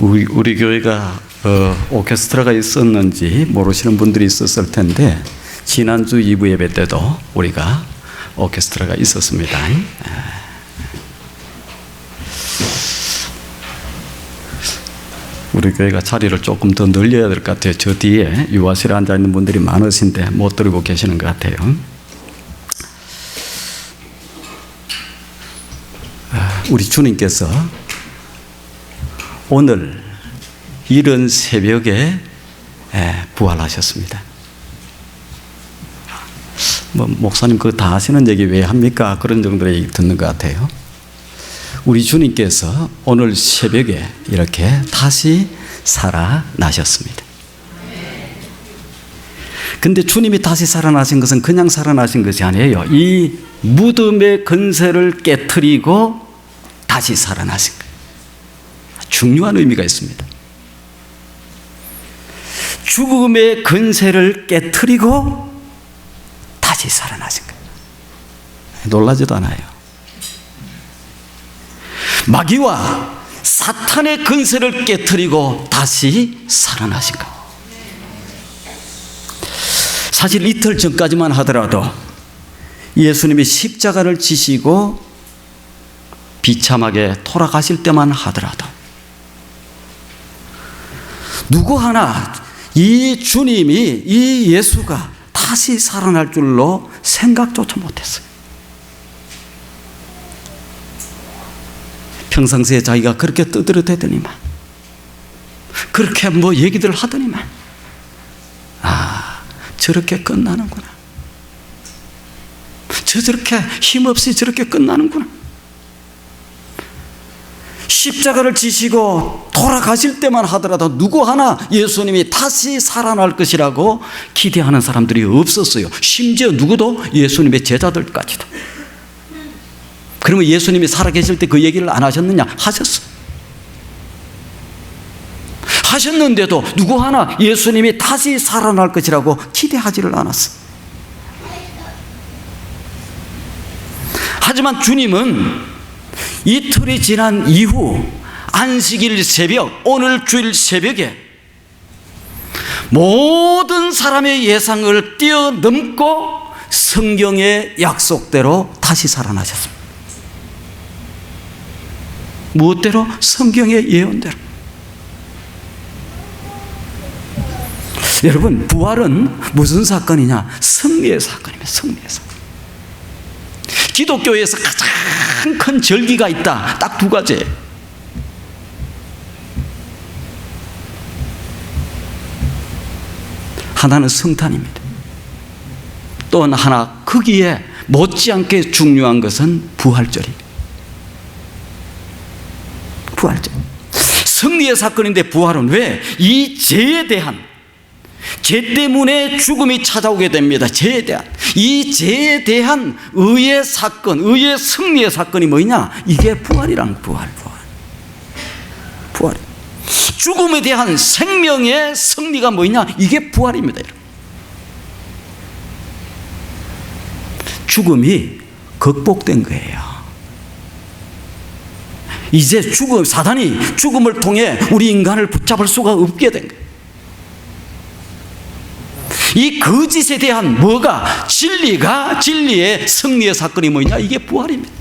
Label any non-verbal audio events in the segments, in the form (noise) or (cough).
우리, 우리 교회가 어, 오케스트라가 있었는지 모르시는 분들이 있었을 텐데 지난주 2부 예배 때도 우리가 오케스트라가 있었습니다. 우리 교회가 자리를 조금 더 늘려야 될 것 같아요. 저 뒤에 유아실에 앉아 있는 분들이 많으신데 못 들고 계시는 것 같아요. 아, 우리 주님께서 오늘 이른 새벽에 예, 부활하셨습니다. 뭐 목사님 그거 다 하시는 얘기 왜 합니까? 그런 정도의 듣는 것 같아요. 우리 주님께서 오늘 새벽에 이렇게 다시 살아나셨습니다. 근데 주님이 다시 살아나신 것은 그냥 살아나신 것이 아니에요. 이 무덤의 근세를 깨뜨리고 다시 살아나신 거예요. 중요한 의미가 있습니다. 죽음의 근세를 깨뜨리고 다시 살아나신 거예요. 놀라지도 않아요. 마귀와 사탄의 근세를 깨뜨리고 다시 살아나신 것. 사실 이틀 전까지만 하더라도 예수님이 십자가를 지시고 비참하게 돌아가실 때만 하더라도 누구 하나 이 주님이 이 예수가 다시 살아날 줄로 생각조차 못했어요. 평상시에 자기가 그렇게 떠들어대더니만 그렇게 뭐 얘기들 하더니만 아 저렇게 끝나는구나 저 저렇게 힘없이 저렇게 끝나는구나 십자가를 지시고 돌아가실 때만 하더라도 누구 하나 예수님이 다시 살아날 것이라고 기대하는 사람들이 없었어요 심지어 누구도 예수님의 제자들까지도 그러면 예수님이 살아계실 때 그 얘기를 안 하셨느냐? 하셨어. 하셨는데도 누구 하나 예수님이 다시 살아날 것이라고 기대하지를 않았어. 하지만 주님은 이틀이 지난 이후 안식일 새벽, 오늘 주일 새벽에 모든 사람의 예상을 뛰어넘고 성경의 약속대로 다시 살아나셨습니다. 무엇대로? 성경의 예언대로. 여러분, 부활은 무슨 사건이냐? 승리의 사건입니다. 승리의 사건. 기독교에서 가장 큰 절기가 있다. 딱 두 가지. 하나는 성탄입니다. 또 하나 크기에 못지않게 중요한 것은 부활절입니다. 부활절. 승리의 사건인데 부활은 왜? 이 죄에 대한 죄 때문에 죽음이 찾아오게 됩니다. 죄에 대한 이 죄에 대한 의의 사건, 의의 승리의 사건이 뭐냐? 이게 부활이란 부활, 부활, 부활. 죽음에 대한 생명의 승리가 뭐냐? 이게 부활입니다. 죽음이 극복된 거예요. 이제 죽음, 사단이 죽음을 통해 우리 인간을 붙잡을 수가 없게 된 거예요. 이 거짓에 대한 뭐가 진리가 진리의 승리의 사건이 뭐냐? 이게 부활입니다.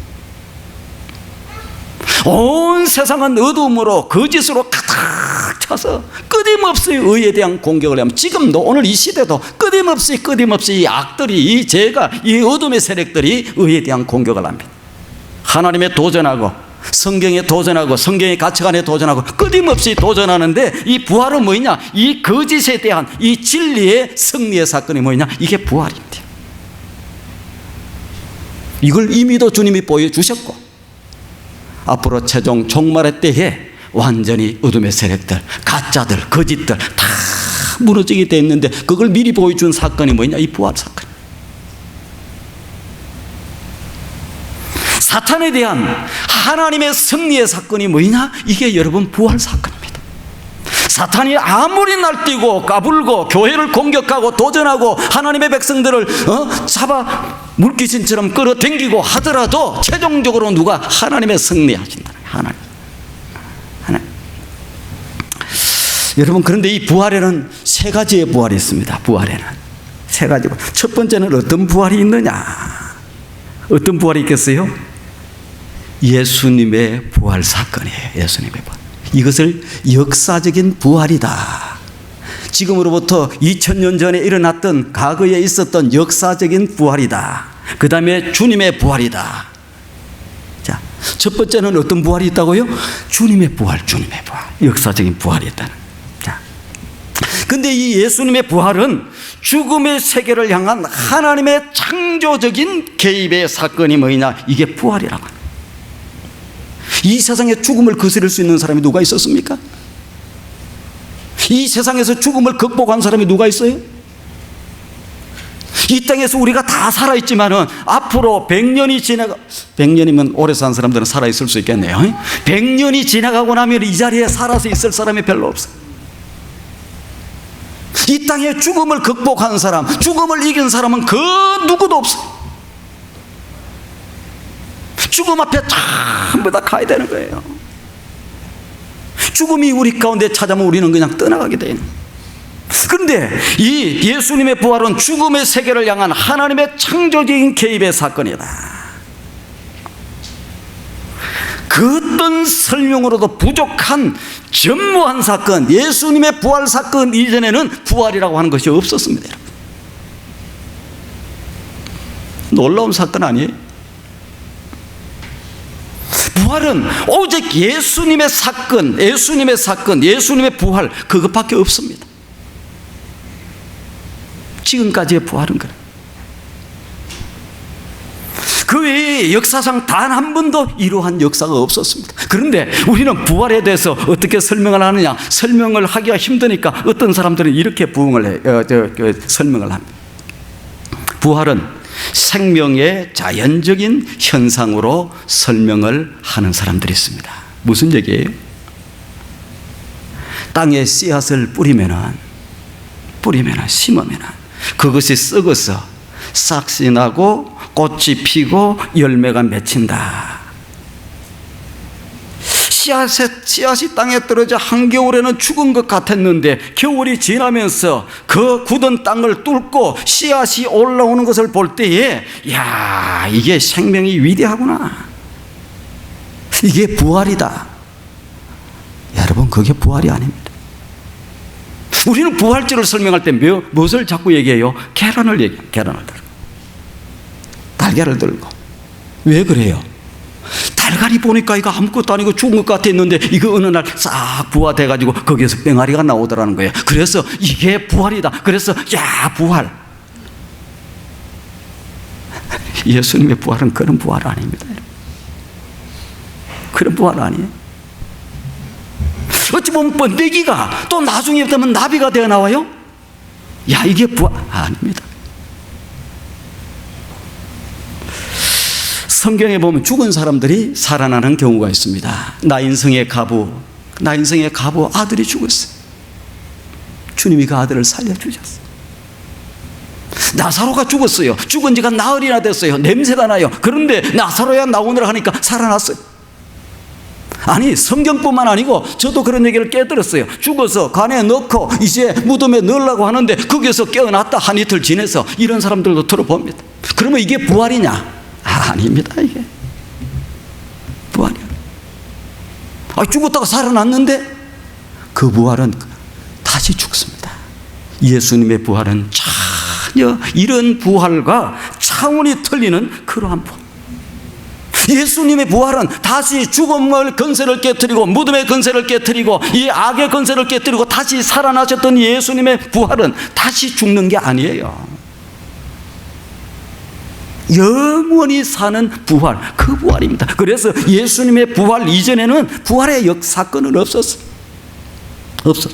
온 세상은 어둠으로 거짓으로 가득 차서 끊임없이 의에 대한 공격을 하면 지금도 오늘 이 시대도 끊임없이 끊임없이 이 악들이 이 죄가 이 어둠의 세력들이 의에 대한 공격을 합니다. 하나님의 도전하고 성경에 도전하고 성경의 가치관에 도전하고 끊임없이 도전하는데 이 부활은 뭐냐? 이 거짓에 대한 이 진리의 승리의 사건이 뭐냐? 이게 부활입니다. 이걸 이미도 주님이 보여주셨고 앞으로 최종 종말의 때에 완전히 어둠의 세력들, 가짜들, 거짓들 다 무너지게 돼 있는데 그걸 미리 보여준 사건이 뭐냐? 이 부활 사건. 사탄에 대한 하나님의 승리의 사건이 뭐냐? 이게 여러분 부활 사건입니다. 사탄이 아무리 날뛰고 까불고 교회를 공격하고 도전하고 하나님의 백성들을 어? 잡아 물귀신처럼 끌어당기고 하더라도 최종적으로 누가 하나님의 승리하신다. 하나님. 여러분 그런데 이 부활에는 세 가지의 부활이 있습니다. 부활에는 세 가지. 첫 번째는 어떤 부활이 있느냐? 어떤 부활이 있겠어요? 예수님의 부활 사건이에요. 예수님의 부활. 이것을 역사적인 부활이다. 지금으로부터 2000년 전에 일어났던 과거에 있었던 역사적인 부활이다. 그 다음에 주님의 부활이다. 자, 첫 번째는 어떤 부활이 있다고요? 주님의 부활, 주님의 부활. 역사적인 부활이 있다는. 자. 근데 이 예수님의 부활은 죽음의 세계를 향한 하나님의 창조적인 개입의 사건이 뭐냐? 이게 부활이라고. 이 세상에 죽음을 거스릴 수 있는 사람이 누가 있었습니까? 이 세상에서 죽음을 극복한 사람이 누가 있어요? 이 땅에서 우리가 다 살아있지만은 앞으로 100년이 지나가, 100년이면 오래 산 사람들은 살아있을 수 있겠네요. 100년이 지나가고 나면 이 자리에 살아서 있을 사람이 별로 없어. 이 땅에 죽음을 극복한 사람, 죽음을 이긴 사람은 그 누구도 없어. 죽음 앞에 전부 다 가야 되는 거예요. 죽음이 우리 가운데 찾아오면 우리는 그냥 떠나가게 되는 그런데 이 예수님의 부활은 죽음의 세계를 향한 하나님의 창조적인 개입의 사건이다. 그 어떤 설명으로도 부족한 전무한 사건, 예수님의 부활 사건 이전에는 부활이라고 하는 것이 없었습니다. 놀라운 사건 아니에요? 부활은 오직 예수님의 사건, 예수님의 사건, 예수님의 부활 그것밖에 없습니다. 지금까지의 부활은 그래. 그 외에 역사상 단 한 번도 이러한 역사가 없었습니다. 그런데 우리는 부활에 대해서 어떻게 설명을 하느냐? 설명을 하기가 힘드니까 어떤 사람들은 이렇게 부흥을 해, 어, 저, 그, 설명을 합니다. 부활은 생명의 자연적인 현상으로 설명을 하는 사람들이 있습니다. 무슨 얘기예요? 땅에 씨앗을 뿌리면은 뿌리면은 심으면은 그것이 썩어서 싹이 나고 꽃이 피고 열매가 맺힌다. 씨앗에, 씨앗이 땅에 떨어져 한겨울에는 죽은 것 같았는데 겨울이 지나면서 그 굳은 땅을 뚫고 씨앗이 올라오는 것을 볼 때에 야 이게 생명이 위대하구나. 이게 부활이다. 여러분 그게 부활이 아닙니다. 우리는 부활절을 설명할 때 무엇을 자꾸 얘기해요? 계란을 얘기해요. 계란을 들고. 달걀을 들고. 왜 그래요? 달걀이 보니까 이거 아무것도 아니고 죽은 것 같았는데 이거 어느 날 싹 부화돼가지고 거기에서 뺑아리가 나오더라는 거예요. 그래서 이게 부활이다. 그래서 야 부활. (laughs) 예수님의 부활은 그런 부활 아닙니다. 그런 부활 아니에요. 어찌 보면 번데기가 또 나중에 되면 나비가 되어 나와요? 야 이게 부활 아닙니다. 성경에 보면 죽은 사람들이 살아나는 경우가 있습니다. 나인성의 가부, 나인성의 가부 아들이 죽었어요. 주님이 그 아들을 살려주셨어요. 나사로가 죽었어요. 죽은 지가 나흘이나 됐어요. 냄새가 나요. 그런데 나사로야 나오느라 하니까 살아났어요. 아니 성경뿐만 아니고 저도 그런 얘기를 깨들었어요. 죽어서 간에 넣고 이제 무덤에 넣으려고 하는데 거기서 깨어났다 한 이틀 지내서 이런 사람들도 들어봅니다. 그러면 이게 부활이냐? 아, 닙니다 이게 부활이야. 아, 죽었다가 살아났는데 그 부활은 다시 죽습니다. 예수님의 부활은 전혀 이런 부활과 차원이 틀리는 그러한 부활. 예수님의 부활은 다시 죽음을 건세를 깨뜨리고 무덤의 건세를 깨뜨리고 이 악의 건세를 깨뜨리고 다시 살아나셨던 예수님의 부활은 다시 죽는 게 아니에요. 영원히 사는 부활, 그 부활입니다. 그래서 예수님의 부활 이전에는 부활의 역사건은 없었어. 없어.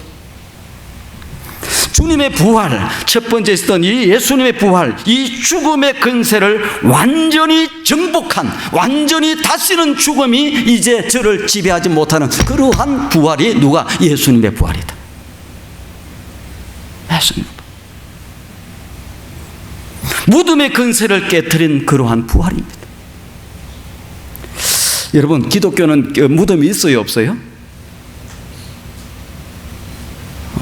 주님의 부활, 첫 번째 있었던 이 예수님의 부활, 이 죽음의 근세를 완전히 정복한, 완전히 다시는 죽음이 이제 저를 지배하지 못하는 그러한 부활이 누가? 예수님의 부활이다. 예수님. 무덤의 근세를 깨뜨린 그러한 부활입니다. 여러분, 기독교는 그 무덤이 있어요, 없어요?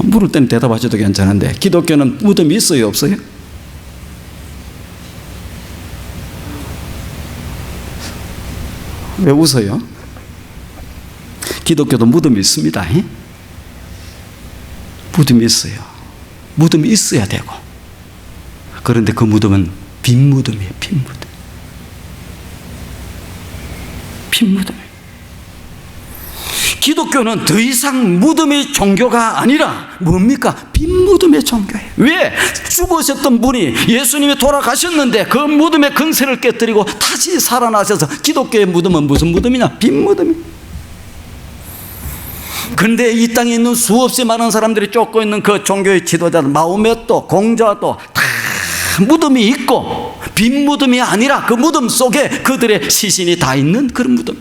물을 때는 대답하셔도 괜찮은데 기독교는 무덤이 있어요 없어요? 왜 웃어요? 기독교도 무덤이 있습니다. 이? 무덤이 있어요. 무덤이 있어야 되고. 그런데 그 무덤은 빈 무덤이에요. 빈 무덤. 빈 무덤. 기독교는 더 이상 무덤의 종교가 아니라 뭡니까? 빈 무덤의 종교예요. 왜? 죽으셨던 분이 예수님이 돌아가셨는데 그 무덤의 근세를 깨뜨리고 다시 살아나셔서 기독교의 무덤은 무슨 무덤이냐? 빈 무덤이. 그런데 이 땅에 있는 수없이 많은 사람들이 쫓고 있는 그 종교의 지도자들, 마오메도, 공자도 다 무덤이 있고 빈 무덤이 아니라 그 무덤 속에 그들의 시신이 다 있는 그런 무덤.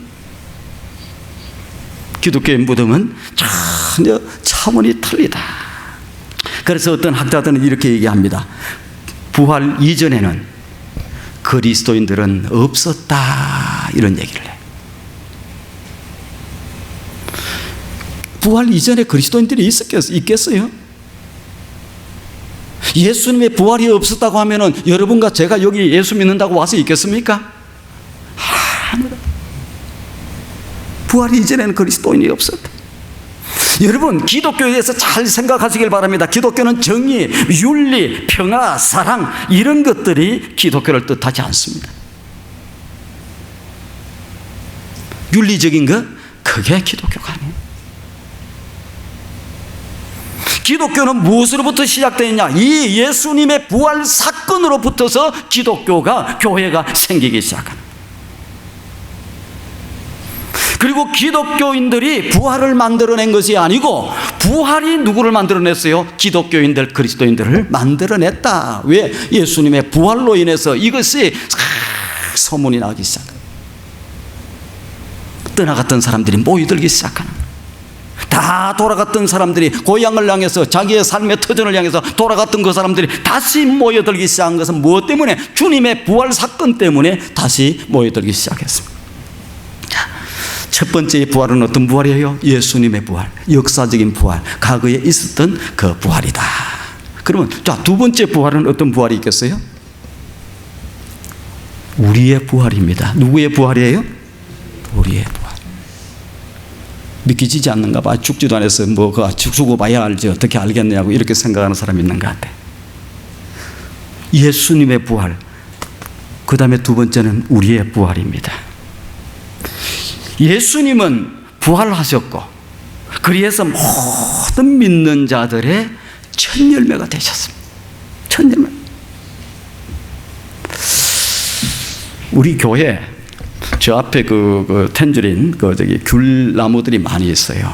기독교의 무덤은 전혀 차원이 틀리다. 그래서 어떤 학자들은 이렇게 얘기합니다. 부활 이전에는 그리스도인들은 없었다. 이런 얘기를 해. 부활 이전에 그리스도인들이 있겠어요? 예수님의 부활이 없었다고 하면은 여러분과 제가 여기 예수 믿는다고 와서 있겠습니까? 아무도. 부활 이전에는 그리스도인이 없었다. 여러분 기독교에 대해서 잘 생각하시길 바랍니다. 기독교는 정의, 윤리, 평화, 사랑 이런 것들이 기독교를 뜻하지 않습니다. 윤리적인 것 그게 기독교가 아니에요. 기독교는 무엇으로부터 시작되느냐? 이 예수님의 부활 사건으로부터서 기독교가 교회가 생기기 시작합니다. 그리고 기독교인들이 부활을 만들어낸 것이 아니고 부활이 누구를 만들어냈어요? 기독교인들, 그리스도인들을 만들어냈다. 왜? 예수님의 부활로 인해서 이것이 소문이 나기 시작합니다. 떠나갔던 사람들이 모이들기 시작하는 다 돌아갔던 사람들이 고향을 향해서 자기의 삶의 터전을 향해서 돌아갔던 그 사람들이 다시 모여들기 시작한 것은 무엇 때문에? 주님의 부활 사건 때문에 다시 모여들기 시작했습니다. 첫 번째 부활은 어떤 부활이에요? 예수님의 부활, 역사적인 부활, 과거에 있었던 그 부활이다. 그러면 자, 두 번째 부활은 어떤 부활이 있겠어요? 우리의 부활입니다. 누구의 부활이에요? 우리의 부활. 믿기지지 않는가 봐. 죽지도 않아서 뭐, 그 죽고 봐야 알지. 어떻게 알겠느냐고 이렇게 생각하는 사람이 있는 것 같아. 예수님의 부활. 그 다음에 두 번째는 우리의 부활입니다. 예수님은 부활하셨고, 그리해서 모든 믿는 자들의 첫 열매가 되셨습니다. 첫 열매. 우리 교회 저 앞에 그, 그 텐주린 그 저기 귤 나무들이 많이 있어요.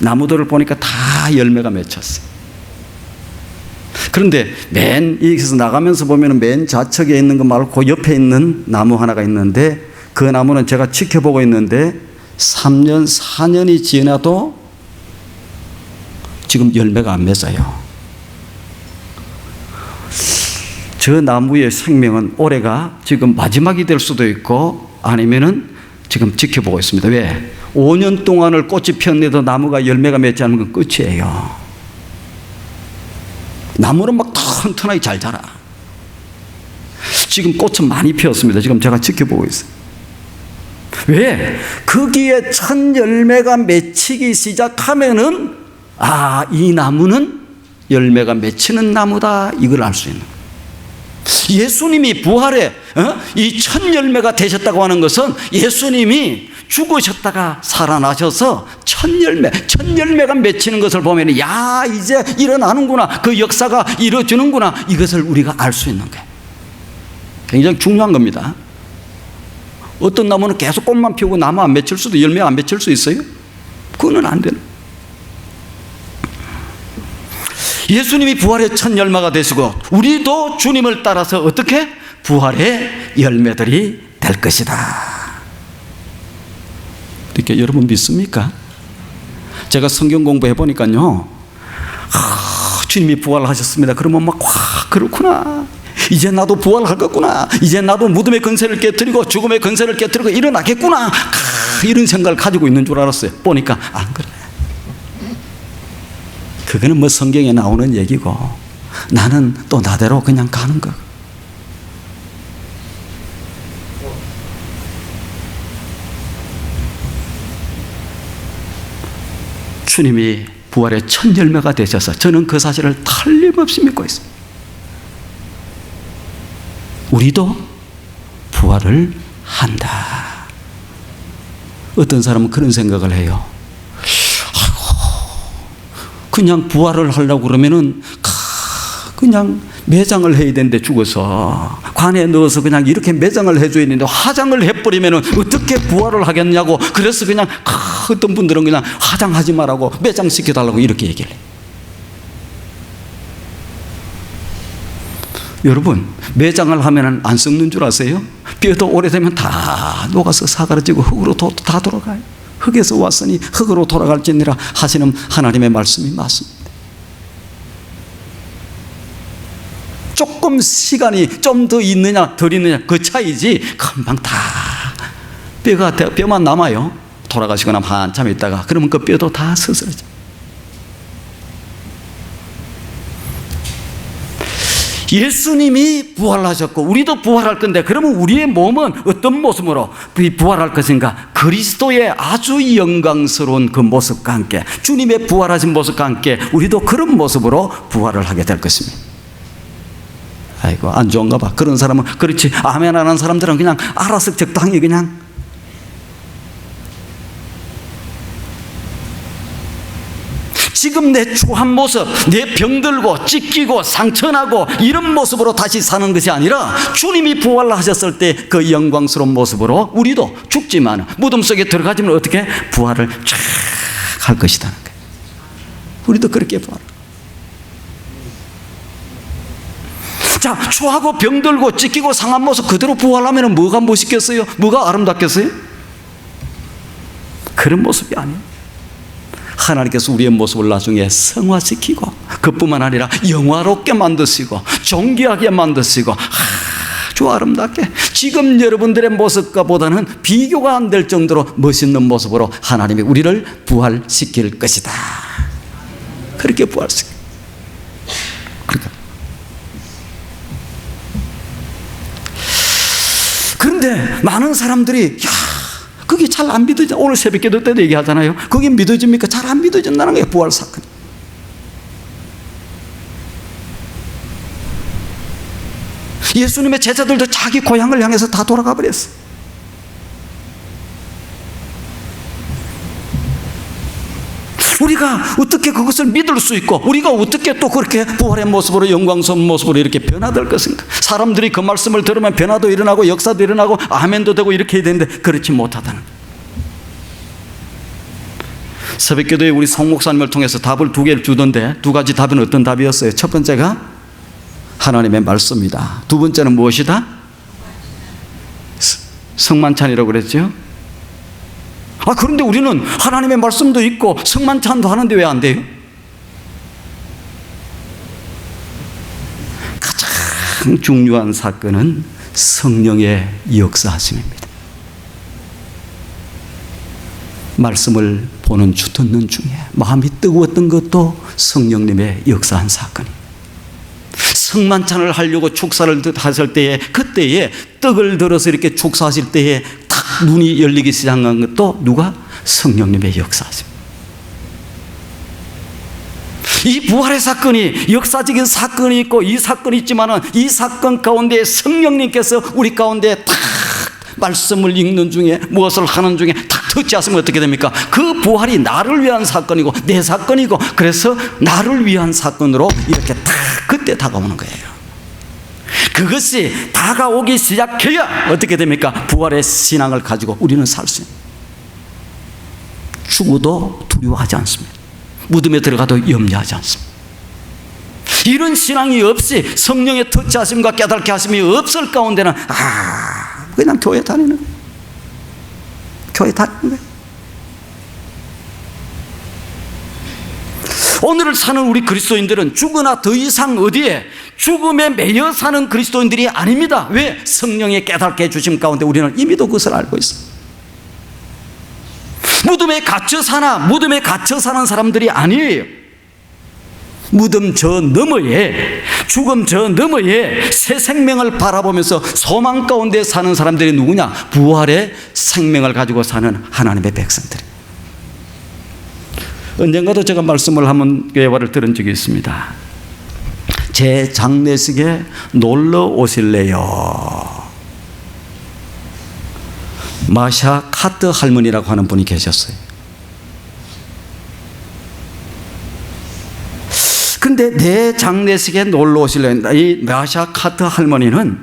나무들을 보니까 다 열매가 맺혔어. 그런데 맨 여기서 나가면서 보면 맨 좌측에 있는 거 말고 그 옆에 있는 나무 하나가 있는데 그 나무는 제가 지켜보고 있는데 3년, 4년이 지나도 지금 열매가 안 맺어요. 저 나무의 생명은 올해가 지금 마지막이 될 수도 있고 아니면은 지금 지켜보고 있습니다. 왜? 5년 동안을 꽃이 피었는데도 나무가 열매가 맺지 않은 건 끝이에요. 나무는 막 튼튼하게 잘 자라. 지금 꽃은 많이 피었습니다. 지금 제가 지켜보고 있어요. 왜? 거기에 첫 열매가 맺히기 시작하면은 아, 이 나무는 열매가 맺히는 나무다. 이걸 알 수 있는 거 예수님이 부활에 어? 이첫 열매가 되셨다고 하는 것은 예수님이 죽으셨다가 살아나셔서 첫 열매, 첫 열매가 맺히는 것을 보면 야 이제 일어나는구나 그 역사가 이루어지는구나 이것을 우리가 알 수 있는 거예요. 굉장히 중요한 겁니다. 어떤 나무는 계속 꽃만 피우고 나무 안 맺힐 수도 열매 안 맺힐 수 있어요? 그거는 안 되는. 예수님이 부활의 첫 열매가 되시고 우리도 주님을 따라서 어떻게 부활의 열매들이 될 것이다. 이렇게 여러분 믿습니까? 제가 성경 공부해 보니까요. 아, 주님이 부활하셨습니다. 그러면 막 와, 그렇구나. 이제 나도 부활하겠구나. 이제 나도 무덤의 근세를 깨뜨리고 죽음의 근세를 깨뜨리고 일어나겠구나. 아, 이런 생각을 가지고 있는 줄 알았어요. 보니까 안 그래. 그거는 뭐 성경에 나오는 얘기고 나는 또 나대로 그냥 가는 거. 주님이 부활의 첫 열매가 되셔서 저는 그 사실을 틀림없이 믿고 있습니다. 우리도 부활을 한다. 어떤 사람은 그런 생각을 해요. 그냥 부활을 하려고 그러면은 그냥 매장을 해야 되는데 죽어서 관에 넣어서 그냥 이렇게 매장을 해줘야 되는데 화장을 해버리면은 어떻게 부활을 하겠냐고 그래서 그냥 어떤 분들은 그냥 화장하지 말라고 매장 시켜달라고 이렇게 얘기를 해요. 여러분 매장을 하면은 안 썩는 줄 아세요? 뼈도 오래되면 다 녹아서 사가라지고 흙으로 도, 다 돌아가요. 흙에서 왔으니 흙으로 돌아갈지니라 하시는 하나님의 말씀이 맞습니다. 조금 시간이 좀 더 있느냐 덜 있느냐 그 차이지 금방 다 뼈가 뼈만 남아요. 돌아가시거나 한참 있다가 그러면 그 뼈도 다 서스러져. 예수님이 부활하셨고 우리도 부활할 건데 그러면 우리의 몸은 어떤 모습으로 부활할 것인가? 그리스도의 아주 영광스러운 그 모습과 함께 주님의 부활하신 모습과 함께 우리도 그런 모습으로 부활을 하게 될 것입니다. 아이고 안 좋은가 봐. 그런 사람은 그렇지 아멘 안 하는 사람들은 그냥 알아서 적당히 그냥 지금 내 추한 모습, 내 병들고 찢기고 상처나고 이런 모습으로 다시 사는 것이 아니라 주님이 부활하셨을 때 그 영광스러운 모습으로 우리도 죽지만 무덤 속에 들어가지면 어떻게 부활을 쫙 할 것이라는 거예요. 우리도 그렇게 부활. 자, 추하고 병들고 찢기고 상한 모습 그대로 부활하면 뭐가 멋있겠어요? 뭐가 아름답겠어요? 그런 모습이 아니에요. 하나님께서 우리의 모습을 나중에 성화시키고 그뿐만 아니라 영화롭게 만드시고 존귀하게 만드시고 아주 아름답게 지금 여러분들의 모습과 보다는 비교가 안 될 정도로 멋있는 모습으로 하나님이 우리를 부활시킬 것이다. 그렇게 부활시켜. 그러니까. 그런데 많은 사람들이 야 그게 잘 안 믿어져. 오늘 새벽 기도 때도 얘기하잖아요. 그게 믿어집니까? 잘 안 믿어진다는 거예요. 부활 사건. 예수님의 제자들도 자기 고향을 향해서 다 돌아가 버렸어. 우리가 어떻게 그것을 믿을 수 있고 우리가 어떻게 또 그렇게 부활의 모습으로 영광스러운 모습으로 이렇게 변화될 것인가 사람들이 그 말씀을 들으면 변화도 일어나고 역사도 일어나고 아멘도 되고 이렇게 해야 되는데 그렇지 못하다는 새벽기도에 우리 성 목사님을 통해서 답을 두 개를 주던데 두 가지 답은 어떤 답이었어요? 첫 번째가 하나님의 말씀이다 두 번째는 무엇이다? 성만찬이라고 그랬죠? 아, 그런데 우리는 하나님의 말씀도 있고 성만찬도 하는데 왜 안 돼요? 가장 중요한 사건은 성령의 역사하심입니다. 말씀을 보는 주 듣는 중에 마음이 뜨거웠던 것도 성령님의 역사한 사건이. 성만찬을 하려고 축사를 하실 때에 그때에 떡을 들어서 이렇게 축사하실 때에 탁 눈이 열리기 시작한 것도 누가 성령님의 역사죠. 이 부활의 사건이 역사적인 사건이 있고 이 사건이 있지만은 이 사건 가운데 성령님께서 우리 가운데 탁 말씀을 읽는 중에 무엇을 하는 중에 탁 터치하시면 어떻게 됩니까? 그 부활이 나를 위한 사건이고 내 사건이고 그래서 나를 위한 사건으로 이렇게 탁 그때 다가오는 거예요. 그것이 다가오기 시작해야 어떻게 됩니까? 부활의 신앙을 가지고 우리는 살 수 있는. 죽어도 두려워하지 않습니다. 무덤에 들어가도 염려하지 않습니다. 이런 신앙이 없이 성령의 터치하심과 깨닫게 하심이 없을 가운데는 아 그냥 교회 다니는 교회 다니는 거예요. 오늘을 사는 우리 그리스도인들은 죽으나 더 이상 어디에 죽음에 매여 사는 그리스도인들이 아닙니다. 왜? 성령의 깨닫게 해주심 가운데 우리는 이미도 그것을 알고 있습니다. 무덤에 갇혀 사나 무덤에 갇혀 사는 사람들이 아니에요. 무덤 저 너머에 죽음 저 너머에 새 생명을 바라보면서 소망 가운데 사는 사람들이 누구냐? 부활의 생명을 가지고 사는 하나님의 백성들. 언젠가도 제가 말씀을 한번 예화를 들은 적이 있습니다. 제 장례식에 놀러 오실래요? 마샤 카트 할머니라고 하는 분이 계셨어요. 근데 내 장례식에 놀러 오실래요? 이 마샤 카트 할머니는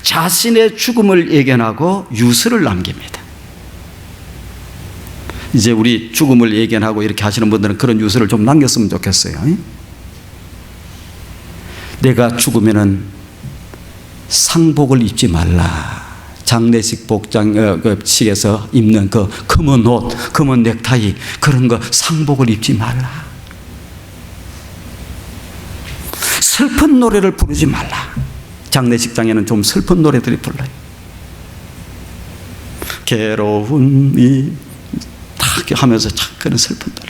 자신의 죽음을 예견하고 유서를 남깁니다. 이제 우리 죽음을 예견하고 이렇게 하시는 분들은 그런 유서를 좀 남겼으면 좋겠어요. 내가 죽으면은 상복을 입지 말라. 장례식 복장 어, 그 입는 그 검은 옷, 검은 넥타이 그런 거 상복을 입지 말라. 슬픈 노래를 부르지 말라. 장례식장에는 좀 슬픈 노래들이 불러요. 괴로움이 탁 하면서 착 그런 슬픈 노래.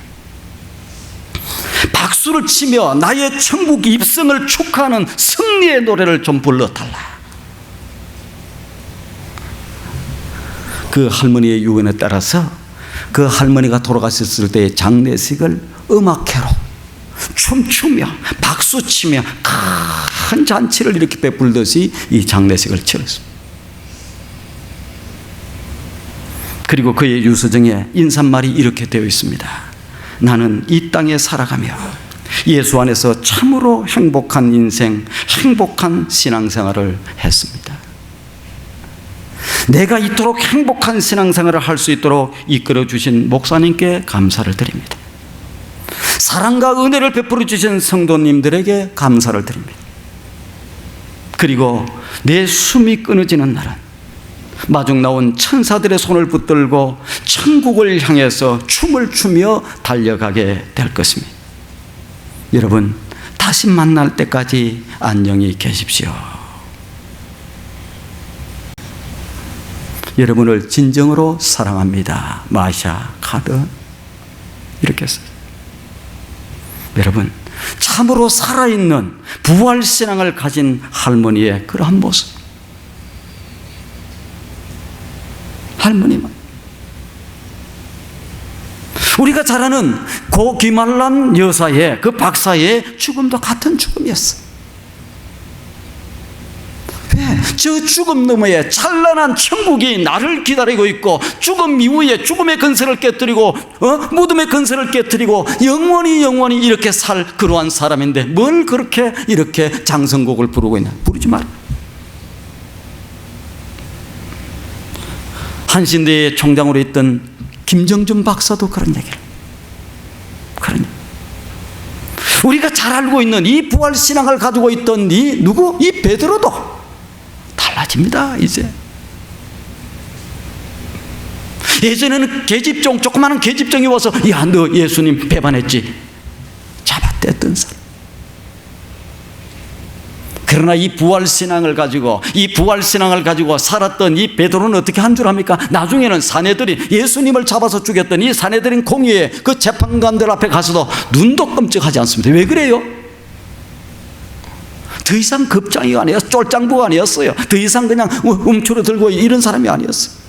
박수를 치며 나의 천국 입성을 축하하는 승리의 노래를 좀 불러달라. 그 할머니의 유언에 따라서 그 할머니가 돌아가셨을 때의 장례식을 음악회로 춤추며 박수치며 큰 잔치를 이렇게 베풀듯이 이 장례식을 치렀습니다. 그리고 그의 유서정에 인사말이 이렇게 되어 있습니다. 나는 이 땅에 살아가며 예수 안에서 참으로 행복한 인생, 행복한 신앙생활을 했습니다. 내가 이토록 행복한 신앙생활을 할 수 있도록 이끌어 주신 목사님께 감사를 드립니다. 사랑과 은혜를 베풀어 주신 성도님들에게 감사를 드립니다. 그리고 내 숨이 끊어지는 날은 마중 나온 천사들의 손을 붙들고 천국을 향해서 춤을 추며 달려가게 될 것입니다. 여러분, 다시 만날 때까지 안녕히 계십시오. 여러분을 진정으로 사랑합니다. 마샤 카드 이렇게 써요. 여러분 참으로 살아있는 부활 신앙을 가진 할머니의 그러한 모습. 할머니만. 우리가 잘 아는 고 기말란 여사의 그 박사의 죽음도 같은 죽음이었어. 왜? 저 죽음 너머에 찬란한 천국이 나를 기다리고 있고 죽음 이후에 죽음의 근세를 깨뜨리고 어? 무덤의 근세를 깨뜨리고 영원히 영원히 이렇게 살 그러한 사람인데 뭘 그렇게 이렇게 장성곡을 부르고 있나 부르지 마라 한신대의 총장으로 있던 김정준 박사도 그런 얘기를 그런. 우리가 잘 알고 있는 이 부활 신앙을 가지고 있던 이 누구 이 베드로도 달라집니다, 이제. 예전에는 계집종, 조그마한 계집종이 와서, 야, 너 예수님 배반했지. 잡아떼던 사람. 그러나 이 부활 신앙을 가지고, 이 부활 신앙을 가지고 살았던 이 베드로는 어떻게 한줄 압니까? 나중에는 사내들이 예수님을 잡아서 죽였던 이 사내들인 공의의 그 재판관들 앞에 가서도 눈도 끔찍하지 않습니다. 왜 그래요? 더 이상 급장이 아니었어요. 쫄장부가 아니었어요. 더 이상 그냥 움츠러 들고 이런 사람이 아니었어요.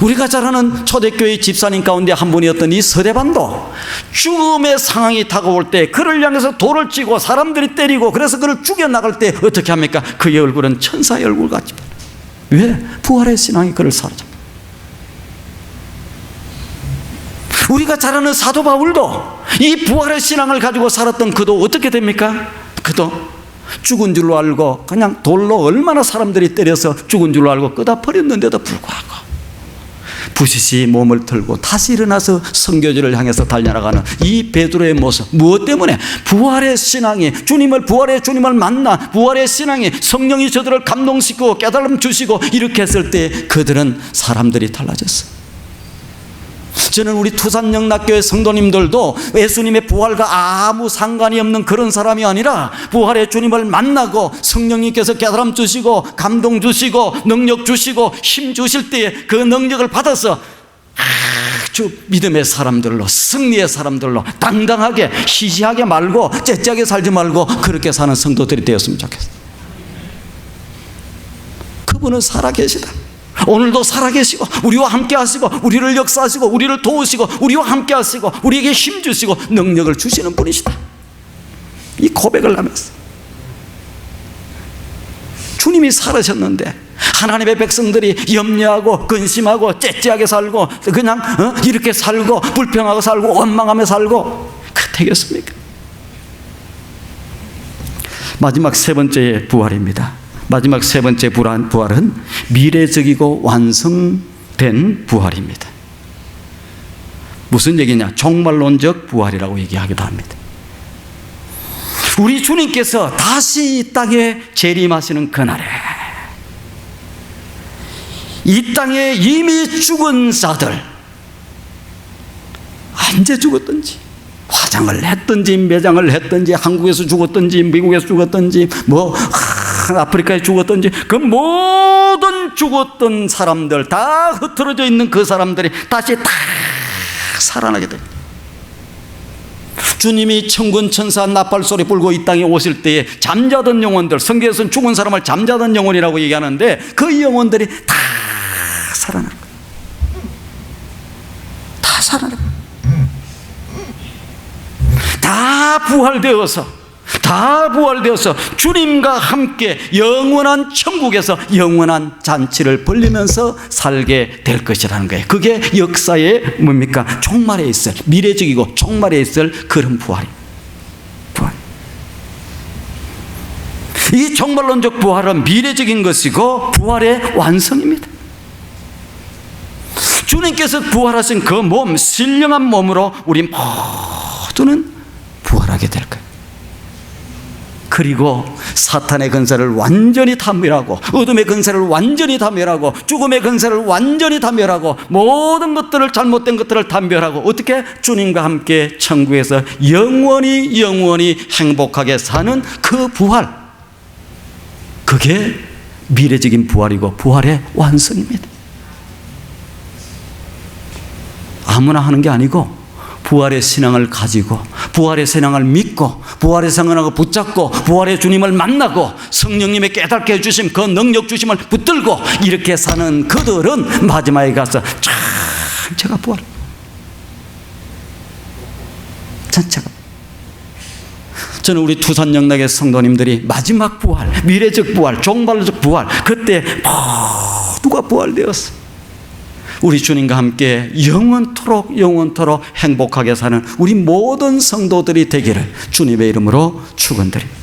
우리가 잘 아는 초대교회 집사님 가운데 한 분이었던 이 서대반도 죽음의 상황이 다가올 때 그를 향해서 돌을 찌고 사람들이 때리고 그래서 그를 죽여나갈 때 어떻게 합니까? 그의 얼굴은 천사의 얼굴 같지. 왜? 부활의 신앙이 그를 사로잡. 우리가 잘 아는 사도 바울도 이 부활의 신앙을 가지고 살았던 그도 어떻게 됩니까? 그도 죽은 줄로 알고 그냥 돌로 얼마나 사람들이 때려서 죽은 줄로 알고 끄다 버렸는데도 불구하고 부시시 몸을 털고 다시 일어나서 성교지를 향해서 달려나가는 이 베드로의 모습 무엇 때문에 부활의 신앙이 주님을 부활의 주님을 만나 부활의 신앙이 성령이 저들을 감동시키고 깨달음 주시고 이렇게 했을 때 그들은 사람들이 달라졌어. 저는 우리 투산영락교회 성도님들도 예수님의 부활과 아무 상관이 없는 그런 사람이 아니라 부활의 주님을 만나고 성령님께서 깨달음 주시고 감동 주시고 능력 주시고 힘 주실 때에 그 능력을 받아서 아주 믿음의 사람들로 승리의 사람들로 당당하게 시시하게 말고 째째하게 살지 말고 그렇게 사는 성도들이 되었으면 좋겠어. 그분은 살아계시다. 오늘도 살아계시고 우리와 함께 하시고 우리를 역사하시고 우리를 도우시고 우리와 함께 하시고 우리에게 힘 주시고 능력을 주시는 분이시다. 이 고백을 하면서 주님이 살으셨는데 하나님의 백성들이 염려하고 근심하고 째째하게 살고 그냥 어? 이렇게 살고 불평하고 살고 원망하며 살고 그 되겠습니까? 마지막 세 번째 부활입니다. 마지막 세 번째 부활- 부활은 미래적이고 완성된 부활입니다. 무슨 얘기냐? 종말론적 부활이라고 얘기하기도 합니다. 우리 주님께서 다시 이 땅에 재림하시는 그날에 이 땅에 이미 죽은 자들 언제 죽었든지 화장을 했든지 매장을 했든지 한국에서 죽었든지 미국에서 죽었든지 뭐 하, 아프리카에 죽었든지 그 모든 죽었던 사람들 다 흩어져 있는 그 사람들이 다시 다 살아나게 됩니다. 주님이 천군 천사 나팔 소리 불고 이 땅에 오실 때에 잠자던 영혼들 성경에서는 죽은 사람을 잠자던 영혼이라고 얘기하는데 그 영혼들이 다 거예요. 다 거예요. 다 부활되어서 다 부활되어서 주님과 함께 영원한 천국에서 영원한 잔치를 벌리면서 살게 될 것이라는 거예요. 그게 역사의 뭡니까? 종말에 있을 미래적이고 종말에 있을 그런 부활이 부활. 이 종말론적 부활은 미래적인 것이고 부활의 완성입니다. 주님께서 부활하신 그 몸, 신령한 몸으로 우리 모두는 부활하게 될 거예요. 그리고 사탄의 근세를 완전히 다 멸하고 어둠의 근세를 완전히 다 멸하고 죽음의 근세를 완전히 다 멸하고 모든 것들을 잘못된 것들을 다 멸하고 어떻게 주님과 함께 천국에서 영원히 영원히 행복하게 사는 그 부활 그게 미래적인 부활이고 부활의 완성입니다. 아무나 하는 게 아니고 부활의 신앙을 가지고 부활의 신앙을 믿고 부활의 신앙을 붙잡고 부활의 주님을 만나고 성령님의 깨닫게 해주심 그 능력 주심을 붙들고 이렇게 사는 그들은 마지막에 가서 전체가 부활. 전체가. 저는 우리 두산 영락의 성도님들이 마지막 부활 미래적 부활 종말적 부활 그때 모두가 부활되었어 우리 주님과 함께 영원토록 영원토록 행복하게 사는 우리 모든 성도들이 되기를 주님의 이름으로 축원드립니다.